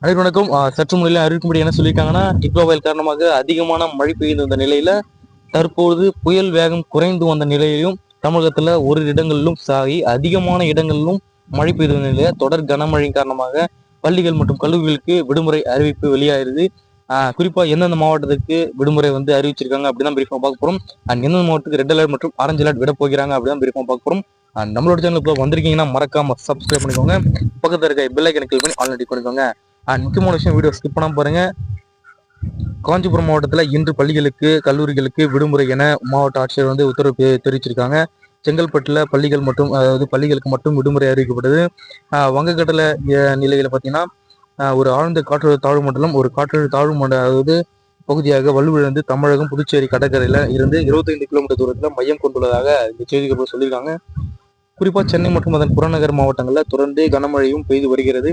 அனைவரும் வணக்கம். சற்று முன்னிலை அறிவிக்கும்படி என்ன சொல்லியிருக்காங்கன்னா டிக்லோ புயல் காரணமாக அதிகமான மழை பெய்து வந்த நிலையில தற்போது புயல் வேகம் குறைந்து வந்த நிலையிலும் தமிழகத்துல ஒரு இடங்களிலும் சாகி அதிகமான இடங்களிலும் மழை பெய்து வந்த நிலையில தொடர் கனமழை காரணமாக பள்ளிகள் மற்றும் கல்லூரிகளுக்கு விடுமுறை அறிவிப்பு வெளியாயிருது. ஆஹ் குறிப்பா எந்தெந்த மாவட்டத்துக்கு விடுமுறை வந்து அறிவிச்சிருக்காங்க அப்படிதான் பிரீஃபா பார்க்க போறோம். அண்ட் எந்தெந்த மாவட்டத்துக்கு ரெட் அலர்ட் மற்றும் ஆரஞ்சு அலர்ட் விட போகிறாங்க அப்படிதான் பிரீஃபா பார்க்க போறோம். நம்மளோட சேனல் இப்போ வந்திருக்கீங்கன்னா மறக்காம சப்ஸ்கிரைப் பண்ணிக்கோங்க. பக்கத்தில் இருக்க பெல் கிளிக் பண்ணி ஆல்ரெடி பண்ணிக்கோங்க அண்ட் முக்கியமான விஷயம் வீடியோ ஸ்கிப் பண்ணாமல் பாருங்க. காஞ்சிபுரம் மாவட்டத்தில் இன்று பள்ளிகளுக்கு கல்லூரிகளுக்கு விடுமுறை என மாவட்ட ஆட்சியர் வந்து உத்தரவு தெரிவிச்சிருக்காங்க. செங்கல்பட்டில் பள்ளிகள் மட்டும் அதாவது பள்ளிகளுக்கு மட்டும் விடுமுறை அறிவிக்கப்படுது ஆஹ் வங்கக்கடல அஹ், பார்த்தீங்கன்னா ஒரு ஆழ்ந்த காற்றழுத்த தாழ்வு மண்டலம் ஒரு காற்றழுத்த தாழ்வு மண்டலம் அதாவது பகுதியாக வலுவிழந்து தமிழகம் புதுச்சேரி கடற்கரையில் இருந்து 25 கிலோமீட்டர் தூரத்தில் மையம் கொண்டுள்ளதாக இந்த செய்திகள் சொல்லியிருக்காங்க. குறிப்பாக சென்னை மற்றும் அதன் புறநகர் மாவட்டங்களில் தொடர்ந்து கனமழையும் பெய்து வருகிறது.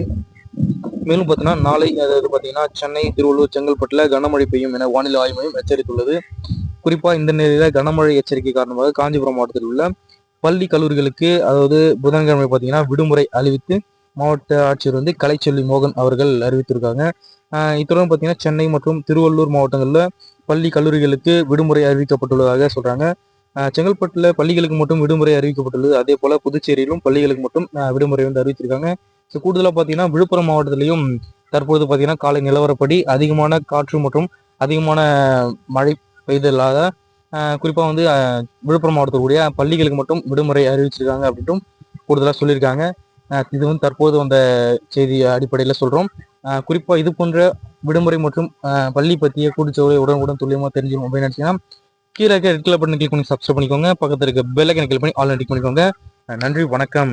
மேலும் பார்த்தீங்கன்னா நாளை அதாவது பார்த்தீங்கன்னா சென்னை திருவள்ளூர் செங்கல்பட்டில் கனமழை பெய்யும் என வானிலை ஆய்வு மையம் எச்சரித்துள்ளது. குறிப்பாக இந்த நிலையில் கனமழை எச்சரிக்கை காரணமாக காஞ்சிபுரம் மாவட்டத்தில் உள்ள பள்ளி கல்லூரிகளுக்கு அதாவது புதன்கிழமை பார்த்தீங்கன்னா விடுமுறை அறிவித்து மாவட்ட ஆட்சியர் வந்து கலைச்செல்வி மோகன் அவர்கள் அறிவித்திருக்காங்க. ஆஹ் இத்துடன் பார்த்தீங்கன்னா சென்னை மற்றும் திருவள்ளூர் மாவட்டங்களில் பள்ளி கல்லூரிகளுக்கு விடுமுறை அறிவிக்கப்பட்டுள்ளதாக சொல்கிறாங்க செங்கல்பட்டுல பள்ளிகளுக்கு மட்டும் விடுமுறை அறிவிக்கப்பட்டுள்ளது. அதே போல புதுச்சேரியிலும் பள்ளிகளுக்கு மட்டும் விடுமுறை வந்து அறிவிச்சிருக்காங்க. ஸோ கூடுதலாக பார்த்தீங்கன்னா விழுப்புரம் மாவட்டத்திலையும் தற்போது பார்த்தீங்கன்னா காலை நிலவரப்படி அதிகமான காற்று மற்றும் அதிகமான மழை பெய்தலாக குறிப்பாக வந்து விழுப்புரம் மாவட்டத்துடைய பள்ளிகளுக்கு மட்டும் விடுமுறை அறிவிச்சிருக்காங்க அப்படின்ட்டும் கூடுதலாக சொல்லியிருக்காங்க. இது வந்து தற்போது வந்த செய்தி அடிப்படையில் சொல்கிறோம் குறிப்பாக இது போன்ற விடுமுறை மற்றும் பள்ளி பற்றிய கூட்டுச்சோலை உடனுக்குடன் துல்லியமாக தெரிஞ்சிடும் அப்படின்னு நினச்சிங்கன்னா கீழே இருக்க ரெட் கலர் பட்டன் கிளிக் பண்ணி சப்ஸ்கிரைப் பண்ணிக்கோங்க. பக்கத்தில் இருக்க பெல் கிளிக் பண்ணி ஆல் பண்ணிக்கோங்க. நன்றி வணக்கம்.